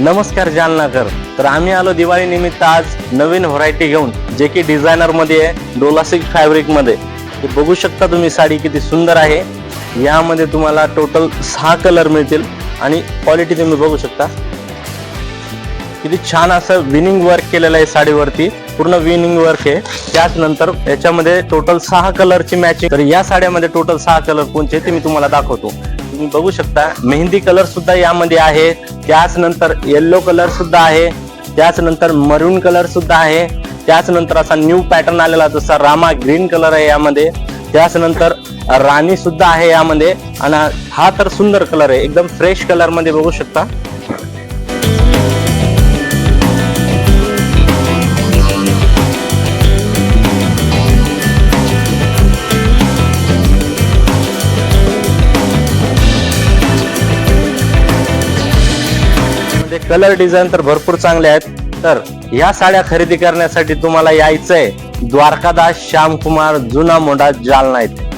नमस्कार जालनाकर. तर आम्ही आलो दिवाळी निमित्त आज नवीन व्हरायटी घेऊन जे की डिझायनरमध्ये आहे डोलासिक फॅब्रिकमध्ये. बघू शकता तुम्ही साडी किती सुंदर आहे. यामध्ये तुम्हाला टोटल सहा कलर मिळतील आणि क्वालिटी तुम्ही बघू शकता. किती छान असं विनिंग वर्क केलेलं आहे साडीवरती. पूर्ण विनिंग वर्क आहे. त्याच नंतर याच्यामध्ये टोटल सहा कलरची मॅचिंग तर या साड्यामध्ये टोटल सहा कलर कोणते ते मी तुम्हाला दाखवतो. तुम्ही बघू शकता. मेहंदी कलर सुद्धा यामध्ये आहे. त्याच नंतर येल्लो कलर सुद्धा आहे. त्याच नंतर मरून कलर सुद्धा आहे. त्याच नंतर असा न्यू पॅटर्न आलेला जसा रामा ग्रीन कलर आहे यामध्ये. त्याच नंतर राणी सुद्धा आहे यामध्ये. आणि हा तर सुंदर कलर आहे. एकदम फ्रेश कलरमध्ये बघू शकता. कलर डिझाईन तर भरपूर चांगले आहेत. तर ह्या साड्या खरेदी करण्यासाठी तुम्हाला यायचंय द्वारकादास श्यामकुमार जुना मोंडा जालना येथे